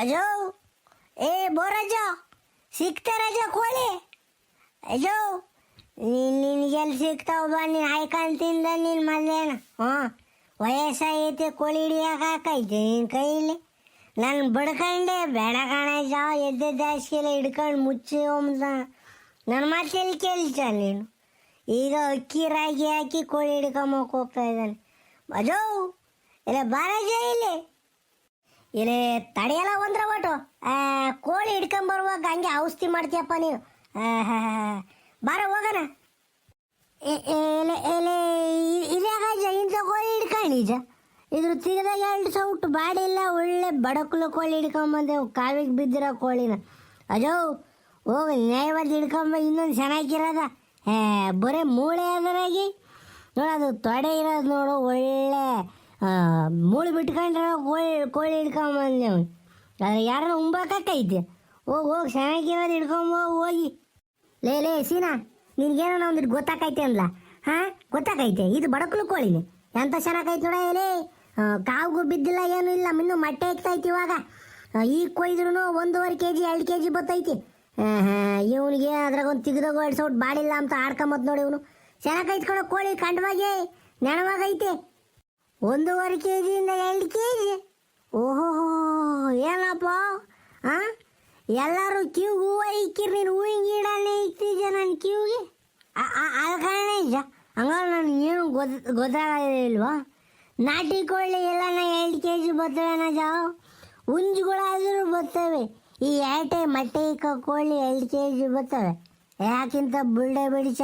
ಅಜೋ ಏ ಬೋರಜ ಸಿಕ್ತ ರಜ ಕೋಳಿ ಅಜೋ ನೀನ್ ನಿನ್ಗೆಲ್ಲಿ ಸಿಗ್ತಾವ ಬಾ ನೀನು ಹಾಯ್ಕೊಂತಿಂದ ನೀನು ಮೊದಲೇನು ಹಾಂ ವಯಸ್ಸಾಗೈತೆ ಕೋಳಿ ಹಿಡಿಯಕ್ಕೆ ಹಾಕೈತೆ ನಿನ್ನ ಕೈಲಿ ನಾನು ಬಡ್ಕೊಂಡೆ ಬೇಡ ಕಾಣಜ ಎದ್ದೆ ಹಾಸಿಗೆಲ್ಲ ಹಿಡ್ಕೊಂಡು ಮುಚ್ಚಿ ಹೋಮ್ದ ನನ್ನ ಮಾತೆಲ್ಲಿ ಕೇಳ್ತ ನೀನು ಈಗ ಅಕ್ಕಿ ರಾಗಿ ಹಾಕಿ ಕೋಳಿ ಹಿಡ್ಕೊಂಬಕ್ಕೆ ಹೋಗ್ತಾ ಇದ್ದಾನೆ ಅಜೋ ಇಲ್ಲ ಬಾರಜ ಇಲ್ಲಿ ಇಲ್ಲಿ ತಡೆಯಲ್ಲ ಒಂದ್ರ ಒಟ್ಟು. ಕೋಳಿ ಹಿಡ್ಕೊಂಬರುವಾಗ ಹಂಗೆ ಔಷಧಿ ಮಾಡ್ತೀಯಪ್ಪ ನೀನು. ಬಾರ, ಹೋಗೋಣ. ಇದ್ಯಾಗ ಕೋಳಿ ಹಿಡ್ಕೊಂಡಿಜ ಇದ್ರ ತಿಗದಾಗ ಎರಡು ಸೌಟು ಬಾಡಿ ಇಲ್ಲ, ಒಳ್ಳೆ ಬಡಕಲು ಕೋಳಿ ಹಿಡ್ಕೊಂಬಂದೆವು ಕಾವಿಗೆ ಬಿದ್ದಿರೋ ಕೋಳಿನ. ಅಜೋ ಹೋಗಿ ನ್ಯಾಯವಾದ ಹಿಡ್ಕೊಂಬ ಇನ್ನೊಂದು ಚೆನ್ನಾಗಿರೋದ. ಬರೀ ಮೂಳೆ ಅದರಾಗಿ. ನೋಡು ಅದು ತೊಡೆ ಇರೋದು ನೋಡು, ಒಳ್ಳೆ ಮೂಳೆ ಬಿಟ್ಕೊಂಡ್ರೆ ಕೋಳಿ ಕೋಳಿ ಹಿಡ್ಕೊಂಬಂದೆ ಅದ್ರ ಯಾರನ್ನ ಉಂಬಾಕೈತೆ ಹೋಗಿ ಹೋಗಿ ಚೆನ್ನಾಗಿರೋದು ಹಿಡ್ಕೊಂಬ, ಹೋಗಿ. ಲೇ ಲೇ, ಸೀನಾ ನಿನ್ಗೇನೋ ಒಂದಿಟ್ಟು ಗೊತ್ತಾಕೈತೆ ಅಂದ್ಲ? ಹಾ, ಗೊತ್ತಾಕೈತೆ. ಇದು ಬಡಕಲು ಕೋಳಿ ಎಂತ ಚೆನ್ನಾಗೈತೆ ನೋಡ ಲೇ ಕಾವುಗೂ ಬಿದ್ದಿಲ್ಲ, ಏನು ಇಲ್ಲ. ಇನ್ನು ಮೊಟ್ಟೆ ಇಕ್ತೈತಿ ಇವಾಗ. ಈ ಕೊಯ್ದ್ರು ಒಂದೂವರೆ ಕೆ ಜಿ ಎರಡು ಕೆ ಜಿ ಬತ್ತೈತಿ ಇವನಿಗೆ ಅದ್ರಾಗ ಒಂದು ತಿಗ್ದಾಗ ಎರಡು ಸೌಟ್ ಬಾಡಿಲ್ಲ ಅಂತ ಆಡ್ಕೊಂಬತ್ ನೋಡಿ ಇವನು. ಚೆನ್ನಾಗೈತೆ ಕೊಡೋ ಕೋಳಿ, ಕಂಡವಾಗೆ. ನೆನವಾಗೈತೆ ಒಂದೂವರೆ ಕೆ ಜಿಯಿಂದ ಎರಡು ಕೆ ಜಿ ಓಹೋ, ಏನಪ್ಪ? ಹಾಂ ಎಲ್ಲರೂ ಕ್ಯೂಗೆ ಹೂವು ಇಕ್ಕಿರಿ, ನೀನು ಹೂವಿನ ಗಿಡನೇ ಇಕ್ತಿದ್ಯ ನನ್ನ ಕ್ಯೂಗೆ? ಅದು ಕಾರಣ ನಿಜ ಹಂಗಾರೆ ನಾನು ಏನು ಗೊತ್ತ ಗೊತ್ತಾಗಲಿಲ್ವಾ ನಾಟಿ ಕೋಳಿ ಎಲ್ಲ ಎರಡು ಕೆ ಜಿ ಬರ್ತವೆ ಜಾವ್ ಹುಂಜುಗಳಾದರೂ ಬರ್ತವೆ. ಈ ಏಟೆ ಮೊಟ್ಟೆ ಇಕ್ಕ ಕೋಳಿ ಎರಡು ಕೆ ಜಿ ಬರ್ತವೆ. ಯಾಕಿಂತ ಬುಲ್ಡೆ ಬಿಡಿಸ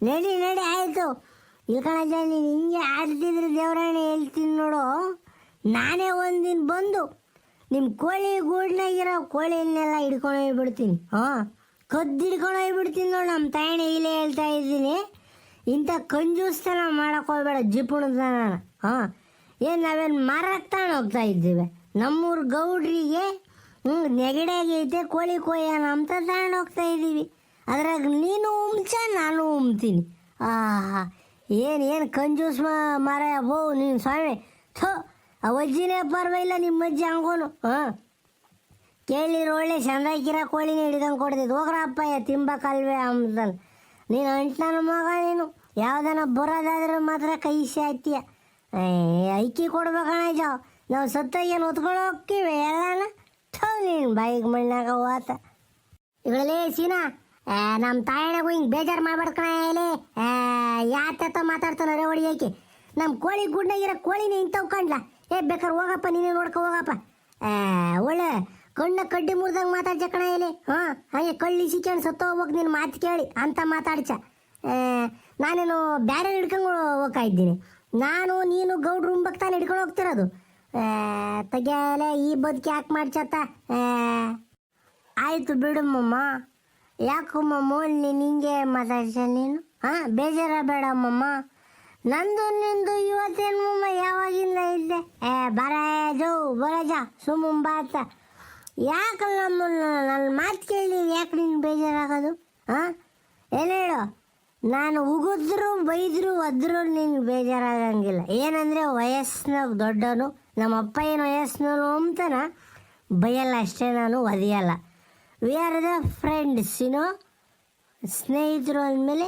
ನಡಿ ನಡಿ, ಆಯಿತು. ಇಲ್ಕಣಜ ನೀನು ಹಿಂಗೆ ಆಡ್ತಿದ್ರೆ ದೇವರಾಣೆ ಹೇಳ್ತೀನಿ ನೋಡು. ನಾನೇ ಒಂದಿನ ಬಂದು ನಿಮ್ಮ ಕೋಳಿ ಗೂಡ್ನಾಗಿರೋ ಕೋಳಿಯನ್ನೆಲ್ಲ ಹಿಡ್ಕೊಂಡು ಹೋಗ್ಬಿಡ್ತೀನಿ. ಹಾಂ, ಕದ್ದು ಹಿಡ್ಕೊಂಡು ಹೋಗ್ಬಿಡ್ತೀನಿ ನೋಡು. ನಮ್ಮ ತಾಯಣೆ ಇಲ್ಲೇ ಹೇಳ್ತಾ ಇದ್ದೀನಿ. ಇಂಥ ಕಂಜೂಸ್ತನ ಮಾಡಕ್ಕೆ ಹೋಗ್ಬೇಡ ಜಿಪುಣತನ ಹಾಂ, ಏನು ನಾವೇನು ಮಾರಕ್ಕೆ ಹೋಗ್ತಾ ಇದ್ದೀವಿ. ನಮ್ಮೂರು ಗೌಡ್ರಿಗೆ ಹ್ಞೂ ನೆಗಡಿ ಆಗೈತೆ, ಕೋಳಿ ಕೊಯ್ಯೋಣ ಅಂತ ತಾಣ ಹೋಗ್ತಾ ಇದ್ದೀವಿ. ಅದ್ರಾಗ ನೀನು ಉಮ್ಚ, ನಾನು ಉಮ್ತೀನಿ. ಆಹಾ. ಏನು ಏನು ಕಂಜೂಸ್ ಮಾರಾಯ, ಬೋ, ನೀನು ಸ್ವಾಮಿ. ಥೋ, ಅವಜ್ಜಿನೇ ಪರವಾಗಿಲ್ಲ ನಿಮ್ಮ ಅಜ್ಜಿ ಹಂಗೋನು. ಹಾಂ? ಕೇಳಿರೋ ಒಳ್ಳೆ ಚಂದಾಕಿರೋ ಕೋಳಿನೇ ಹಿಡಿದಂಗೆ ಕೊಡ್ತಿದ್ದು. ಹೋಗ್ರ ಅಪ್ಪಯ್ಯ ತಿಂಬಕಲ್ವೇ ಅಂಬದನ್ ನೀನು ಅಂಟ್ನ ಮಗ ನೀನು. ಯಾವ್ದನ ಬರೋದಾದ್ರೆ ಮಾತ್ರ ಕೈ ಸಾತ್ಯ ಐಕಿ ಕೊಡ್ಬೇಕಣ ಜಾವ್ ನಾವು ಸತ್ತಾಗೇನು ಹೊತ್ಕೊಂಡು ಹೋಗ್ತೀವಿ, ಎಲ್ಲನ. ಥೋ, ನೀನು ಬಾಯಿಗೆ ಮಣ್ಣಾಗ ಹೋತ. ಇಗಳೇ ಸೀನಾ. ನಮ್ಮ ತಾಯಣಗೂ ಹಿಂಗೆ ಬೇಜಾರು ಮಾಡ್ಬಾರ್ದು ಇಲ್ಲಿ. ಯಾತ ಮಾತಾಡ್ತಾನ ರೇ ಹೊಡಿಯೋಕೆ ನಮ್ಮ ಕೋಳಿ ಗುಡ್ನಾಗಿರೋ ಕೋಳಿನೇ ಇಂಥವು ಕಂಡ್ಲ ಏ, ಬೇಕಾದ್ರೆ ಹೋಗಪ್ಪ, ನೀನೇ ನೋಡ್ಕೊ, ಹೋಗಪ್ಪ. ಒಳ್ಳೆ ಕಣ್ಣ ಕಡ್ಡಿ ಮುರಿದಂಗೆ ಮಾತಾಡ್ಚ ಕಣ, ಇಲ್ಲಿ. ಹಾಂ, ಹಾಗೆ ಕಳ್ಳಿ ಸಿಕ್ಕೊಂಡು ಸತ್ತು ಹೋಗ್ಬೇಕು, ನೀನು ಮಾತು ಕೇಳಿ, ಅಂತ ಮಾತಾಡ್ಚ. ನಾನೇನು ಬ್ಯಾರೆ ಹಿಡ್ಕೊಂಡು ಹೋಗ್ತಾ ಇದ್ದೀನಿ. ನಾನು, ನೀನು ಗೌಡ್ರು ಉಂಬಕ್ ತಾನು ಹಿಡ್ಕೊಂಡು ಹೋಗ್ತಿರೋದು. ತಗ್ಯಾಲೆ ಈ ಬದುಕಿ ಯಾಕೆ ಮಾಡ್ಸತ್ತ ಆಯಿತು ಬಿಡಮ್ಮಮ್ಮ ಯಾಕಮ್ಮಮ್ಮ ನೀನು ಹಿಂಗೆ ಮಾತಾಡ್ಸ ನೀನು? ಹಾಂ ಬೇಜಾರ ಬೇಡಮ್ಮಮ್ಮ ನಂದು ನಿಂದು ಇವತ್ತೇನು ಮಮ್ಮ ಯಾವಾಗಿಂದ ಇದ್ದೆ ಏ, ಬರಜ ಸುಮ್ಮ ಬಾತ ಯಾಕೆ ನಮ್ಮನ್ನ ನನ್ನ ಮಾತು ಕೇಳಿ ಯಾಕೆ ನಿನ್ ಬೇಜಾರಾಗೋದು? ಹಾಂ? ಏನು ಹೇಳು? ನಾನು ಉಗಿದ್ರು, ಬೈದ್ರು ಒದ್ರು ನಿನ್ಗೆ ಬೇಜಾರಾಗಂಗಿಲ್ಲ. ಏನಂದರೆ ವಯಸ್ಸಿನ ದೊಡ್ಡನು ನಮ್ಮ ಅಪ್ಪ ಏನು ವಯಸ್ಸಿನವನು ಅಂತಾನ? ಬೈಯಲ್ಲ ಅಷ್ಟೇ ನಾನು, ಒದಿಯಲ್ಲ. ವಿ ಆರ್ ದ ಫ್ರೆಂಡ್ಸ್ ಏನೋ ಸ್ನೇಹಿತರು ಅಂದಮೇಲೆ,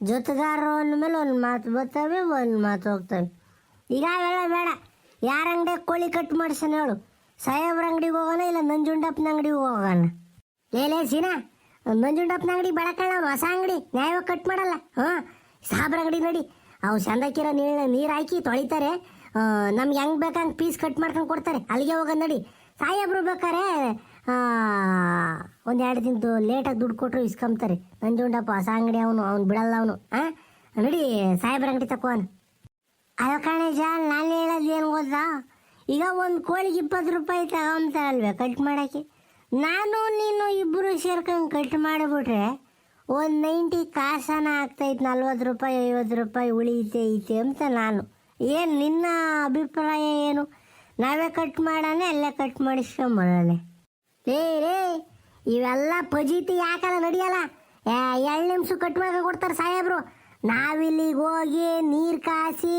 ಜೊತೆಗಾರರು ಅಂದಮೇಲೆ ಒಂದು ಮಾತು ಬರ್ತವೆ, ಒಂದು ಮಾತು ಹೋಗ್ತವೆ. ಈಗ ಅವೆಲ್ಲ ಬೇಡ. ಯಾರ ಅಂಗಡಿ ಕೋಳಿ ಕಟ್ ಮಾಡ್ಸೋಣ ಹೇಳು. ಸಾಹೇಬ್ರ ಅಂಗಡಿಗೆ ಹೋಗೋಣ, ಇಲ್ಲ ನಂಜುಂಡಪ್ಪನ ಅಂಗಡಿಗೆ ಹೋಗೋಣ? ಲೇಲೇ ಸೀನಾ. ನಂಜುಂಡಪ್ಪನ ಅಂಗಡಿ ಅವ್ನು ಹೊಸ ಅಂಗಡಿ. ನ್ಯಾಯ ಕಟ್ ಮಾಡಲ್ಲ. ಹಾಂ ಸಾಬ್ರ ಅಂಗಡಿ ನೋಡಿ. ಅವು ಚಂದಕ್ಕಿರೋ ನೀರು ನೀರು ಹಾಕಿ ತೊಳಿತಾರೆ. ನಮ್ಗೆ ಹೆಂಗೆ ಬೇಕಂಗೆ ಪೀಸ್ ಕಟ್ ಮಾಡ್ಕೊಂಡು ಕೊಡ್ತಾರೆ. ಅಲ್ಲಿಗೆ ಹೋಗೋದು ನೋಡಿ. ಸಾಹೇಬ್ರು ಬೇಕಾರೆ ಒಂದು ಎರಡು ದಿನದ್ದು ಲೇಟಾಗಿ ದುಡ್ಡು ಕೊಟ್ಟರು ಇಸ್ಕೊಂಬ್ತಾರೆ. ನಂಜುಂಡಪ್ಪ ಹೊಸ ಅಂಗಡಿ ಅವನು, ಅವ್ನು ಬಿಡಲ್ಲ ಅವನು. ಹಾಂ ನೋಡಿ, ಸಾಹೇಬ್ರ ಅಂಗಡಿ ತಕೋನು ಅದು ಕಣೆ ಜಾಲ್ ನಾನು ಹೇಳೋದು ಏನು ಗೊತ್ತಾ? ಈಗ ಒಂದು ಕೋಳಿಗೆ ಇಪ್ಪತ್ತು ರೂಪಾಯಿ ತಗೊಂತಾರಲ್ವೇ ಕಟ್ ಮಾಡೋಕ್ಕೆ? ನಾನು, ನೀನು ಇಬ್ಬರು ಸೇರ್ಕೊಂಡು ಕಟ್ ಮಾಡಿಬಿಟ್ರೆ ಒಂದು ನೈಂಟಿ ಕಾಸನ ಆಗ್ತೈತೆ, ನಲ್ವತ್ತು ರೂಪಾಯಿ, ಐವತ್ತು ರೂಪಾಯಿ ಉಳಿತೈತೆ ಅಂತ ನಾನು. ಏನು ನಿನ್ನ ಅಭಿಪ್ರಾಯ ಏನು? ನಾವೇ ಕಟ್ ಮಾಡೋಣ ಅಲ್ಲೇ ಕಟ್ ಮಾಡಿಸ್ಕೊಂಬರೋಣ ಲೇ ರೇ ಇವೆಲ್ಲ ಪಜೀತಿ ಯಾಕಲ್ಲ ನಡೆಯಲ್ಲ? ಎರಡು ನಿಮಿಷ ಕಟ್ ಮಾಡ್ಕೊಂಡು ಕೊಡ್ತಾರೆ ಸಾಹೇಬ್ರು. ನಾವಿಲ್ಲಿಗೆ ಹೋಗಿ ನೀರು ಕಾಸಿ,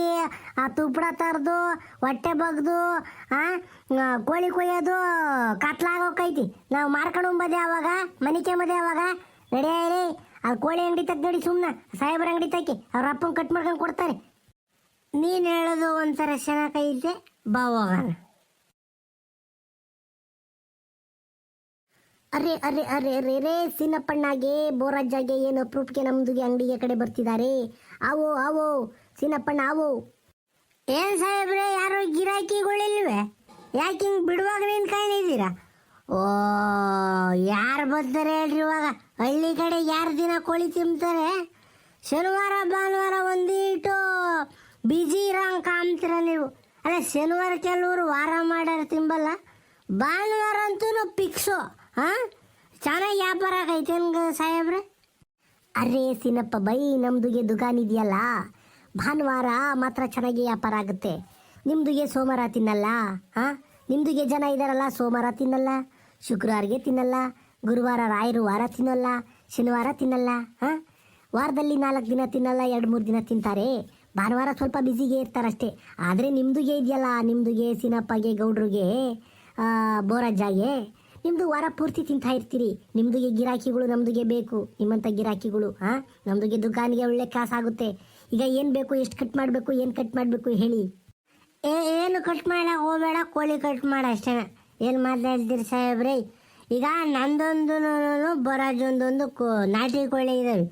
ಆ ತುಪ್ಪಡ ತರದು, ಹೊಟ್ಟೆ ಬಗ್ದು ಕೋಳಿ ಕೊಯ್ಯೋದು ಕತ್ಲಾಗೋಕೈತಿ. ನಾವು ಮಾರ್ಕೊಂಡು ಹೋಗ್ಬೋದೆ ಅವಾಗ, ಮನಿಕೆ ಬದೆ ಅವಾಗ. ನಡಿಯರಿ ಆ ಕೋಳಿ ಅಂಗಡಿ ತಕ್ಕ ನಡಿ ಸುಮ್ಮನೆ ಸಾಹೇಬ್ರ ಅಂಗಡಿ ತಕ್ಕಿ ಅವ್ರ ಅಪ್ಪನ ಕಟ್ ಮಾಡ್ಕೊಂಡು ಕೊಡ್ತಾರೆ. ನೀನು ಹೇಳೋದು ಒಂಥರ ಚೆನ್ನಾಗೈತೆ ಬಾ ಹೋಗೋಣ ಅರೆ ಅರೆ ಅರೆ ಅರೆ ರೇ ಸಿನಪ್ಪಣ್ಣಗೆ ಬೋರಜ್ಜಾಗೆ ಏನು ಅಪ್ರೂಪ್ಗೆ ನಮ್ದುಗೆ ಅಂಗಡಿಗೆ ಕಡೆ ಬರ್ತಿದ್ದಾರೆ ಅವೋ ಅವೋ ಸಿನಪ್ಪಣ್ಣ ಅವೋ ಏನ್ ಸಾಹೇಬ್ರೆ, ಯಾರು ಗಿರಾಕಿಗಳಿಲ್ವೇ? ಯಾಕೆ ಹಿಂಗೆ ಬಿಡುವಾಗ ನೀನು ಕಾಣಿದ್ದೀರಾ ಓ, ಯಾರು ಬರ್ತಾರೆ ಹೇಳ್ರಿ ಇವಾಗ? ಹಳ್ಳಿ ಕಡೆ ಯಾರು ದಿನ ಕೋಳಿ ತಿಂತಾರೆ? ಶನಿವಾರ, ಭಾನುವಾರ ಒಂದೀಟು ಬಿಜಿ ಇರೋಂಗೆ ಕಾಮ್ತೀರ ನೀವು? ಅಲ್ಲ ಶನಿವಾರ ಕೆಲವರು ವಾರ ಮಾಡ್ಯಾರ ತಿಂಬಲ್ಲ? ಭಾನುವಾರ ಅಂತೂ ಪಿಕ್ಸು ಹಾಂ? ಚೆನ್ನಾಗಿ ವ್ಯಾಪಾರ ಆಗೈತೆ ಹಂಗ ಸಾಹೇಬ್ರೆ? ಅರೇ ಸಿನಪ್ಪ ಬೈ ನಮ್ದುಗೆ ದುಕಾನ್ ಇದೆಯಲ್ಲ. ಭಾನುವಾರ ಮಾತ್ರ ಚೆನ್ನಾಗಿ ವ್ಯಾಪಾರ ಆಗುತ್ತೆ. ನಿಮ್ದುಗೆ ಸೋಮವಾರ ತಿನ್ನಲ್ಲ. ಹಾಂ? ನಿಮ್ದುಗೆ ಜನ ಇದಾರಲ್ಲ, ಸೋಮವಾರ ತಿನ್ನಲ್ಲ. ಶುಕ್ರವಾರಿಗೆ ತಿನ್ನಲ್ಲ. ಗುರುವಾರ, ರಾಯರು ವಾರ ತಿನ್ನಲ್ಲ. ಶನಿವಾರ ತಿನ್ನಲ್ಲ. ಹಾಂ? ವಾರದಲ್ಲಿ ನಾಲ್ಕು ದಿನ ತಿನ್ನಲ್ಲ, ಎರಡು ಮೂರು ದಿನ ತಿಂತಾರೆ. ಭಾನುವಾರ ಸ್ವಲ್ಪ ಬ್ಯುಸಿಗೆ ಇರ್ತಾರಷ್ಟೇ. ಆದರೆ ನಿಮ್ದುಗೆ ಇದೆಯಲ್ಲ ನಿಮ್ದುಗೆ ಸಿನಪ್ಪಗೆ ಗೌಡ್ರಿಗೆ ಬೋರಜ್ಜಾಗೆ. ನಿಮ್ಮದು ವಾರ ಪೂರ್ತಿ ತಿಂತಾ ಇರ್ತೀರಿ. ನಿಮ್ಮದುಗೆ ಗಿರಾಕಿಗಳು ನಮ್ದುಗೆ ಬೇಕು. ನಿಮ್ಮಂಥ ಗಿರಾಕಿಗಳು ಹಾಂ ನಮ್ದುಗೆ ದುಕಾನಿಗೆ ಒಳ್ಳೆ ಕಾಸಾಗುತ್ತೆ. ಈಗ ಏನು ಬೇಕು, ಎಷ್ಟು ಕಟ್ ಮಾಡಬೇಕು, ಏನು ಕಟ್ ಮಾಡಬೇಕು ಹೇಳಿ. ಏ, ಏನು ಕಟ್ ಮಾಡ, ಹೋಗಬೇಡ, ಕೋಳಿ ಕಟ್ ಮಾಡ ಅಷ್ಟೇ. ಏನು ಮಾತಾಡ್ತೀರಿ ಸಾಹೇಬ್ರೆ? ಈಗ ನಂದೊಂದು ಬರೋಜೊಂದೊಂದು ನಾಟಿ ಕೋಳಿ ಇದ್ದಾವೆ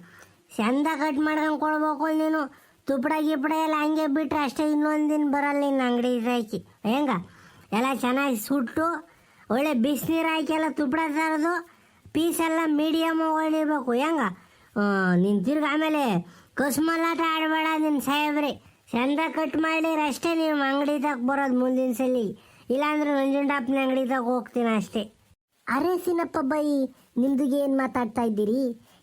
ಚಂದ ಕಟ್ ಮಾಡ್ಕೊಂಡು ಕೊಡ್ಬೇಕು ನೀನು. ತುಪ್ಪಡ ಗಿಪ್ಪಡ ಎಲ್ಲ ಹಂಗೆ ಬಿಟ್ರೆ ಅಷ್ಟೇ ಇನ್ನೊಂದಿನ ಬರಲ್ಲ ನಿನ್ನ ಅಂಗಡಿ ಹಾಕಿ ಹೆಂಗ? ಎಲ್ಲ ಚೆನ್ನಾಗಿ ಸುಟ್ಟು ಒಳ್ಳೆ ಬಿಸಿನೀರು ಹಾಕಿ ಎಲ್ಲ ತುಪ್ಪಡ ತರೋದು ಪೀಸ್ ಎಲ್ಲ ಮೀಡಿಯಮ್ ಒಳ್ಳಿರ್ಬೇಕು ಹೆಂಗ? ನಿನ್ನ ತಿರ್ಗಿ ಆಮೇಲೆ ಕಸ್ಮಲಾಟ ಆಡಬೇಡ ನಿನ್ನ ಸಾಹೇಬ್ರಿ. ಚಂದ ಕಟ್ ಮಾಡಿ ಅಷ್ಟೇ ನೀವು ಅಂಗಡಿ ತಗ ಬರೋದು ಮುಂದಿನ ಸಲ. ಇಲ್ಲಾಂದ್ರೆ ನಂಜುಂಡಪ್ಪನ ಅಂಗಡಿ ತಗ ಹೋಗ್ತೀನಿ ಅಷ್ಟೇ. ಅರೆ ಸಿನಪ್ಪ ಬೈ ನಿಮ್ದು ಏನು ಮಾತಾಡ್ತಾ ಇದ್ದೀರಿ?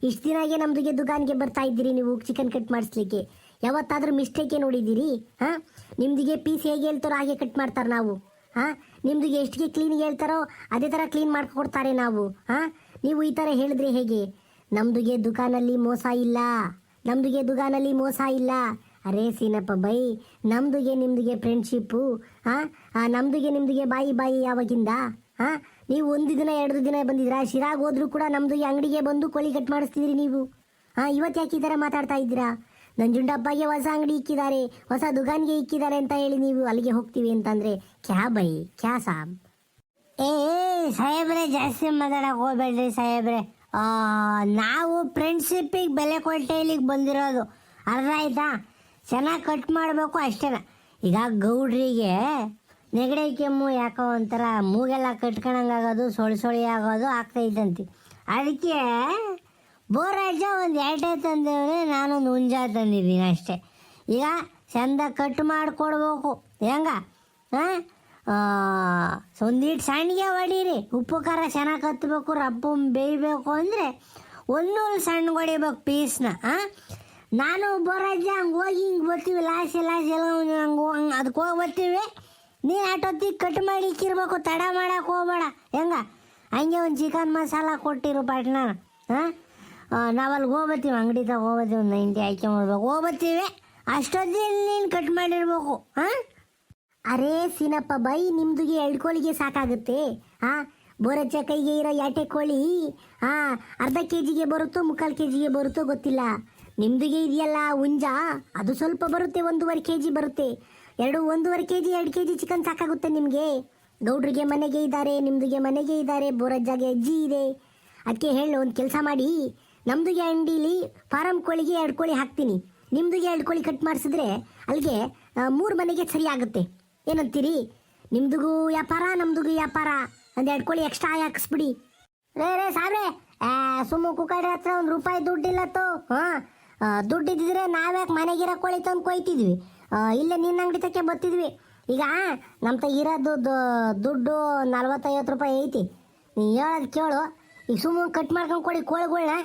ಇಷ್ಟು ದಿನಾಗೆ ನಮ್ದಿಗೆ ದುಕಾನ್ಗೆ ಬರ್ತಾ ಇದ್ದೀರಿ ನೀವು ಚಿಕನ್ ಕಟ್ ಮಾಡಿಸ್ಲಿಕ್ಕೆ. ಯಾವತ್ತಾದ್ರೂ ಮಿಸ್ಟೇಕೆ ನೋಡಿದ್ದೀರಿ, ಹಾಂ? ನಿಮ್ದಿಗೆ ಪೀಸ್ ಹೇಗೆ ಹೇಳ್ತಾರೋ ಹಾಗೆ ಕಟ್ ಮಾಡ್ತಾರೆ ನಾವು. ಹಾಂ? ನಿಮ್ದು ಎಷ್ಟಿಗೆ ಕ್ಲೀನ್ ಹೇಳ್ತಾರೋ ಅದೇ ಥರ ಕ್ಲೀನ್ ಮಾಡ್ಕೊಡ್ತಾರೆ ನಾವು. ಹಾಂ? ನೀವು ಈ ಥರ ಹೇಳಿದ್ರೆ ಹೇಗೆ? ನಮ್ದುಗೆ ದುಕಾನಲ್ಲಿ ಮೋಸ ಇಲ್ಲ. ನಮ್ದುಗೆ ದುಕಾನಲ್ಲಿ ಮೋಸ ಇಲ್ಲ. ಅರೇ ಸೀನಪ್ಪ ಬೈ, ನಮ್ದುಗೆ ನಿಮ್ದುಗೆ ಫ್ರೆಂಡ್ಶಿಪ್ಪು ಹಾಂ? ನಮ್ದುಗೆ ನಿಮ್ದುಗೆ ಬಾಯಿ ಬಾಯಿ ಯಾವಾಗಿಂದ? ಹಾಂ? ನೀವು ಒಂದು ದಿನ, ಎರಡು ದಿನ ಬಂದಿದ್ರಾ ಶಿರಾಗ್ ಹೋದ್ರೂ ಕೂಡ ನಮ್ದು ಈ ಅಂಗಡಿಗೆ ಬಂದು ಕೋಳಿ ಕಟ್ ಮಾಡಿಸ್ತಿದ್ರಿ ನೀವು. ಹಾಂ ಇವತ್ತು ಯಾಕೆ ಈ ಥರ ಮಾತಾಡ್ತಾ ಇದ್ದೀರಾ? ನಂಜುಂಡಪ್ಪಗೆ ಹೊಸ ಅಂಗಡಿ ಇಕ್ಕಿದ್ದಾರೆ, ಹೊಸ ದುಕಾನ್ಗೆ ಇಕ್ಕಿದ್ದಾರೆ ಅಂತ ಹೇಳಿ ನೀವು ಅಲ್ಲಿಗೆ ಹೋಗ್ತೀವಿ ಅಂತಂದ್ರೆ, ಕ್ಯಾ ಬೈ, ಕ್ಯಾ ಸಾಬ್? ಏ, ಸಾಹೇಬ್ರೆ, ಜಾಸ್ತಿ ಮಾತಾಡಕ್ ಹೋಗ್ಬೇಡ್ರಿ ಸಾಹೇಬ್ರೆ. ನಾವು ಫ್ರೆಂಡ್ಶಿಪ್ಪಿಗೆ ಬೆಲೆ ಕೊಟ್ಟೆ ಇಲ್ಲಿಗೆ ಬಂದಿರೋದು. ಅರ್ಧ ಆಯ್ತಾ? ಚೆನ್ನಾಗಿ ಕಟ್ ಮಾಡಬೇಕು ಅಷ್ಟೇನ. ಈಗ ಗೌಡ್ರಿಗೆ ನೆಗಡಿ, ಕೆಮ್ಮು ಯಾಕೋ ಒಂಥರ ಮೂಗೆಲ್ಲ ಕಟ್ಕೊಳಂಗಾಗೋದು ಸೊಳ್ಸೊಳಿ ಸೊಳಿ ಆಗೋದು ಆಗ್ತೈತಂತೆ. ಅದಕ್ಕೆ ಬೋರಾಜ ಒಂದು ಎರಡೇ ತಂದಿದ್ರೆ ನಾನೊಂದು ಹುಂಜ ತಂದಿದ್ದೀನಿ ಅಷ್ಟೇ. ಈಗ ಚಂದ ಕಟ್ ಮಾಡಿಕೊಡ್ಬೇಕು. ಹೆಂಗ? ಹಾಂ ಒಂದೀಟ್ ಸಣ್ಣಗೆ ಹೊಡೀರಿ ಉಪ್ಪು, ಖಾರ ಚೆನ್ನಾಗಿ ಕತ್ತಬೇಕು ರಪ್ಪು ಬೇಯಬೇಕು ಅಂದರೆ ಒಂದೂರು ಸಣ್ಣ ಹೊಡಿಬೇಕು ಪೀಸ್ನ ಹಾಂ ನಾನು ಬೋರಾಜ ಹಂಗೆ ಹೋಗಿ ಹಿಂಗೆ ಬರ್ತೀವಿ ಲಾಸೆ ಲಾಸೆ ಎಲ್ಲ ಹಂಗೆ ಹಂಗೆ ಅದಕ್ಕೆ ಹೋಗಿ ಬರ್ತೀವಿ. ನೀನು ಆಟೋತ್ತಿಗೆ ಕಟ್ ಮಾಡಿ ಇಕ್ಕಿರ್ಬೇಕು ತಡ ಮಾಡಕ್ಕೆ ಹೋಗ್ಬೇಡ. ಹೆಂಗ? ಹಂಗೆ ಒಂದು ಚಿಕನ್ ಮಸಾಲ ಕೊಟ್ಟಿರು ಪಟ್ನ ಹಾಂ ನಾವಲ್ಲಿ ಹೋಗ್ಬತ್ತೀವಿ ಅಂಗಡಿ ತಗ ಹೋಗ್ಬತ್ತೀವಿ, ಒಂದು ನೈಂಟಿ ಮಾಡ್ಬೇಕು. ಹೋಗ್ಬತ್ತೀವಿ ಅಷ್ಟೊತ್ತಿನ ನೀನು ಕಟ್ ಮಾಡಿರ್ಬೇಕು ಹಾಂ ಅರೇ ಸೀನಪ್ಪ, ಬೈ, ನಿಮ್ದುಗೆ ಎರಡು ಕೋಳಿಗೆ ಸಾಕಾಗುತ್ತೆ ಹಾ ಬೋರಜ್ಜ ಕೈಗೆ ಇರೋ ಯಾಟೆ ಕೋಳಿ ಹಾ ಅರ್ಧ ಕೆ ಜಿಗೆ ಬರುತ್ತೋ, ಮುಕ್ಕಾಲು ಕೆ ಜಿಗೆ ಬರುತ್ತೋ ಗೊತ್ತಿಲ್ಲ. ನಿಮ್ದುಗೆ ಇದೆಯಲ್ಲ ಹುಂಜ, ಅದು ಸ್ವಲ್ಪ ಬರುತ್ತೆ, ಒಂದೂವರೆ ಕೆ ಜಿ ಬರುತ್ತೆ. ಎರಡು, ಒಂದೂವರೆ ಕೆ ಜಿ ಎರಡು ಕೆ ಜಿ ಚಿಕನ್ ಸಾಕಾಗುತ್ತೆ ನಿಮಗೆ. ಗೌಡ್ರಿಗೆ ಮನೆಗೆ ಇದ್ದಾರೆ, ನಿಮ್ದುಗೆ ಮನೆಗೆ ಇದ್ದಾರೆ, ಬೋರಜ್ಜಾಗೆ ಅಜ್ಜಿ ಇದೆ. ಅದಕ್ಕೆ ಹೇಳು, ಒಂದು ಕೆಲಸ ಮಾಡಿ. ನಮ್ದುಗೆ ಅಂಗಡಿಲಿ ಫಾರಂ ಕೋಳಿಗೆ ಎರಡು ಕೋಳಿ ಹಾಕ್ತೀನಿ. ನಿಮ್ದುಗೆ ಎರಡು ಕೋಳಿ ಕಟ್ ಮಾಡಿಸಿದ್ರೆ ಅಲ್ಲಿಗೆ ಮೂರು ಮನೆಗೆ ಸರಿ ಆಗುತ್ತೆ. ಏನಂತೀರಿ? ನಿಮ್ದುಗೂ ವ್ಯಾಪಾರ, ನಮ್ದುಗೂ ವ್ಯಾಪಾರ. ಒಂದು ಎರಡು ಕೋಳಿ ಎಕ್ಸ್ಟ್ರಾ ಹಾಕಿಸ್ಬಿಡಿ. ರೇ ರೇ ಸಾಬ್ರೆ ಸುಮ್ಮ ಕುಕ್ಕಡಿ ಹತ್ರ ಒಂದು ರೂಪಾಯಿ ದುಡ್ಡಿಲ್ಲತ್ತು ಹಾಂ ದುಡ್ಡು ಇದ್ದಿದ್ರೆ ನಾವ್ಯಾಕೆ ಮನೆಗಿರೋ ಕೋಳಿ ತಂದು ಕೊಯ್ತಿದ್ವಿ. ಇಲ್ಲ ನಿನ್ನ ಅಂಗಡಿ ತಕ್ಕೆ ಬರ್ತಿದ್ವಿ. ಈಗ ನಮ್ಮ ತ ಇರೋದು ದುಡ್ಡು ನಲ್ವತ್ತೈವತ್ತು ರೂಪಾಯಿ ಐತಿ. ನೀ ಹೇಳೋದು ಕೇಳು. ಈಗ ಸುಮ್ಮನೆ ಕಟ್ ಮಾಡ್ಕೊಂಡು ಕೊಡಿ ಕೋಳಿಗಳ್ನ.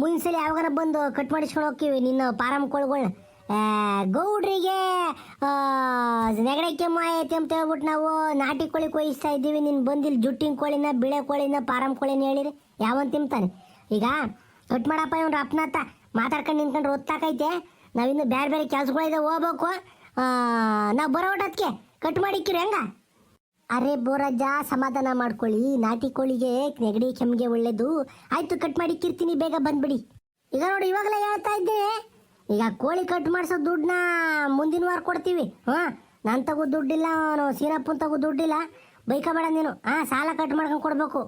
ಮುಂದ್ಸಲಿ ಯಾವಾಗಾರ ಬಂದು ಕಟ್ ಮಾಡಿಸ್ಕೊಂಡು ಹೋಗ್ತೀವಿ ನಿನ್ನ ಪಾರಂ ಕೋಳಿಗಳ್ನ ಗೌಡ್ರಿಗೆ ನೆಗಡೆ ಕೆಮ್ಮು ಐತಿ ಅಂತ ಹೇಳ್ಬಿಟ್ಟು ನಾವು ನಾಟಿ ಕೋಳಿ ಕೊಯ್ಸ್ತಾ ಇದ್ದೀವಿ. ನೀನು ಬಂದಿಲ್ಲಿ ಜುಟ್ಟಿನ ಕೋಳಿನ, ಬಿಳೆ ಕೋಳಿನ, ಪಾರಂ ಕೋಳಿನ ಹೇಳಿರಿ. ಯಾವನ್ ತಿಂತಾನೆ? ಈಗ ಕಟ್ ಮಾಡಪ್ಪ ಇವ್ನು ಅಪ್ನಾತ ಮಾತಾಡ್ಕೊಂಡು ನಿಂತ್ಕೊಂಡು ಒತ್ತಾಕೈತೆ ನಾವಿನ್ನು ಬೇರೆ ಬೇರೆ ಕೆಲಸಗಳಿದೆ, ಹೋಗ್ಬೇಕು. ನಾವು ಬರೋ ಅದಕ್ಕೆ ಕಟ್ ಮಾಡಿಕ್ಕಿರಿ, ಹೆಂಗ? ಅರೆ ಬೋರಜ್ಜ, ಸಮಾಧಾನ ಮಾಡ್ಕೊಳ್ಳಿ. ನಾಟಿ ಕೋಳಿಗೆ ನೆಗಡಿ ಕೆಮ್ಮಿಗೆ ಒಳ್ಳೇದು. ಆಯ್ತು ಕಟ್ ಮಾಡಿ ಕಿರ್ತೀನಿ, ಬೇಗ ಬಂದ್ಬಿಡಿ. ಈಗ ನೋಡಿ, ಇವಾಗಲೇ ಹೇಳ್ತಾ ಇದ್ದೆ. ಈಗ ಕೋಳಿ ಕಟ್ ಮಾಡಿಸೋ ದುಡ್ಡನ್ನ ಮುಂದಿನ ವಾರ ಕೊಡ್ತೀವಿ. ಹಾಂ, ನಾನು ತಗೋ ದುಡ್ಡಿಲ್ಲ, ಅವನು ಸೀನಪ್ಪನ ತಗೋ ದುಡ್ಡಿಲ್ಲ. ಬೈಕಬೇಡ ನೀನು. ಹಾಂ ಸಾಲ ಕಟ್ ಮಾಡ್ಕೊಂಡು ಕೊಡಬೇಕು.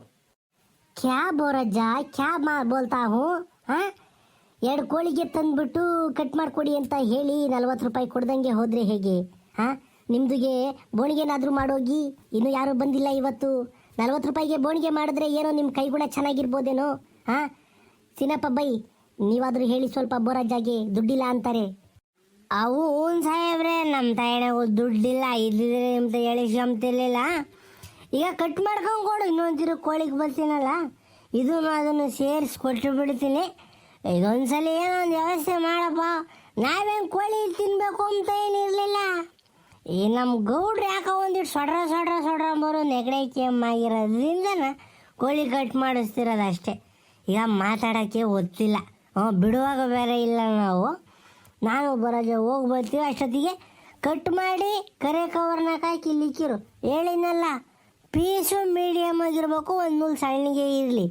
ಕ್ಯಾ ಬೋರಜ್ಜ, ಕ್ಯಾ ಮಾ ಬೋಲ್ತಾ ಹ್ಞೂ ಹಾಂ ಎರಡು ಕೋಳಿಗೆ ತಂದ್ಬಿಟ್ಟು ಕಟ್ ಮಾಡಿಕೊಡಿ ಅಂತ ಹೇಳಿ ನಲ್ವತ್ತು ರೂಪಾಯಿ ಕೊಡ್ದಂಗೆ ಹೋದರೆ ಹೇಗೆ? ಹಾಂ ನಿಮ್ದುಗೆ ಬೋಣಿಗೆನಾದರೂ ಮಾಡೋಗಿ? ಇನ್ನೂ ಯಾರೂ ಬಂದಿಲ್ಲ ಇವತ್ತು. ನಲ್ವತ್ತು ರೂಪಾಯಿಗೆ ಬೋಣಿಗೆ ಮಾಡಿದ್ರೆ ಏನೋ ನಿಮ್ಮ ಕೈಗುಣ ಚೆನ್ನಾಗಿರ್ಬೋದೇನೋ? ಹಾಂ? ಸಿನಪ್ಪ ಬೈ, ನೀವಾದರೂ ಹೇಳಿ ಸ್ವಲ್ಪ ಬೋರಾಜಾಗೆ ದುಡ್ಡಿಲ್ಲ ಅಂತಾರೆ. ಅವು ಹ್ಞೂ ಸಾಹೇಬ್ರೆ ನಮ್ಮ ತಾಯಣವು ದುಡ್ಡಿಲ್ಲ, ಇದ್ದಿದ್ರೆ ಅಂತ ಹೇಳಿ ಕ್ಷಮತಿರ್ಲಿಲ್ಲ ಈಗ ಕಟ್ ಮಾಡ್ಕೊಂಡು ಕೊಡು ಇನ್ನೊಂದಿರು ಕೋಳಿಗೆ ಬರ್ತೀನಲ್ಲ. ಇದನ್ನು ಅದನ್ನು ಸೇರಿಸಿ ಕೊಟ್ಟು ಬಿಡ್ತೀನಿ. ಇದೊಂದ್ಸಲ ಏನೋ ಒಂದು ವ್ಯವಸ್ಥೆ ಮಾಡಪ್ಪ. ನಾವೇನು ಕೋಳಿ ತಿನ್ನಬೇಕು ಅಂತ ಏನಿರಲಿಲ್ಲ. ಈ ನಮ್ಮ ಗೌಡ್ರು ಯಾಕೋ ಒಂದಿಟ್ಟು ಸೊಡ್ರ ಸೊಡ್ರ ಸೊಡ್ರ ಬರೋ ನೆಗಡೆ ಕೆಮ್ಮಾಗಿರೋದ್ರಿಂದನ ಕೋಳಿ ಕಟ್ ಮಾಡಿಸ್ತಿರೋದು ಅಷ್ಟೇ. ಈಗ ಮಾತಾಡೋಕ್ಕೆ ಗೊತ್ತಿಲ್ಲ ಹ್ಞೂ, ಬಿಡುವಾಗ ಬೇರೆ ಇಲ್ಲ ನಾವು. ನಾನು ಬರೋಜ ಹೋಗಿ ಬರ್ತೀವಿ ಅಷ್ಟೊತ್ತಿಗೆ. ಕಟ್ ಮಾಡಿ ಕರೆ ಕವರ್ನಾಗ ಹಾಕಿ ಲಿಕ್ಕಿರು ಹೇಳಿನಲ್ಲ ಪೀಸು ಮೀಡಿಯಮ್ ಆಗಿರ್ಬೇಕು, ಒಂದು ಮೂಲ ಸಣ್ಣಗೆ ಇರಲಿ.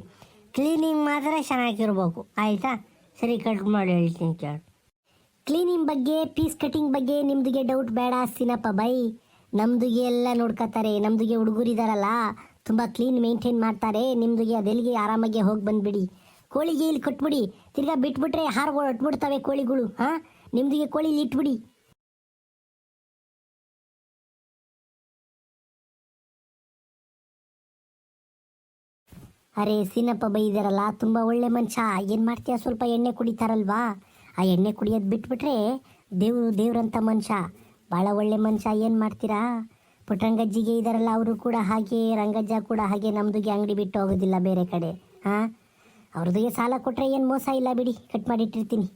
ಕ್ಲೀನಿಂಗ್ ಮಾತ್ರ ಚೆನ್ನಾಗಿರ್ಬೇಕು. ಆಯಿತಾ? ಸರಿ ಕಟ್ ಮಾಡಿ ಹೇಳ್ತೀನಿ ಕೇಳು. ಕ್ಲೀನಿಂಗ್ ಬಗ್ಗೆ ಪೀಸ್ ಕಟಿಂಗ್ ಬಗ್ಗೆ ನಿಮ್ದುಗೆ ಡೌಟ್ ಬೇಡ ಸಿನಪ್ಪ ಬೈ. ನಮ್ದುಗೆ ಎಲ್ಲ ನೋಡ್ಕೋತಾರೆ ನಮ್ದುಗೆ ಹುಡುಗರಿದಾರಲ್ಲ ತುಂಬ ಕ್ಲೀನ್ ಮೇಂಟೈನ್ ಮಾಡ್ತಾರೆ, ನಿಮ್ದುಗೆ ಅದೆಲ್ಲಿಗೆ ಆರಾಮಾಗಿ ಹೋಗಿ ಬಂದ್ಬಿಡಿ. ಕೋಳಿಗೆ ಇಲ್ಲಿ ಕಟ್ಬಿಡಿ, ತಿರ್ಗಾ ಬಿಟ್ಬಿಟ್ರೆ ಹಾರುಗಳು ಅಟ್ಬಿಡ್ತವೆ ಕೋಳಿಗಳು, ಹಾಂ? ನಿಮ್ದಿಗೆ ಕೋಳಿ ಇಲ್ಲಿ ಇಟ್ಬಿಡಿ. ಅರೆ ಸೀನಪ್ಪ ಬೈದಾರಲ್ಲ ತುಂಬ ಒಳ್ಳೆ ಮನುಷ್ಯ, ಏನು ಮಾಡ್ತೀಯ ಸ್ವಲ್ಪ ಎಣ್ಣೆ ಕುಡಿತಾರಲ್ವಾ? ಆ ಎಣ್ಣೆ ಕುಡಿಯೋದು ಬಿಟ್ಬಿಟ್ರೆ ದೇವ್ರು ದೇವ್ರಂಥ ಮನುಷ್ಯ. ಭಾಳ ಒಳ್ಳೆ ಮನುಷ್ಯ, ಏನು ಮಾಡ್ತೀರಾ? ಪುಟ್ಟರಂಗಜ್ಜಿಗೆ ಇದಾರಲ್ಲ, ಅವರು ಕೂಡ ಹಾಗೆ, ರಂಗಜ್ಜ ಕೂಡ ಹಾಗೆ ನಮ್ಮದುಗೆ ಅಂಗಡಿ ಬಿಟ್ಟು ಹೋಗೋದಿಲ್ಲ ಬೇರೆ ಕಡೆ. ಹಾಂ ಅವ್ರದಿಗೆ ಸಾಲ ಕೊಟ್ಟರೆ ಏನು ಮೋಸ ಇಲ್ಲ ಬಿಡಿ, ಕಟ್ ಮಾಡಿಟ್ಟಿರ್ತೀನಿ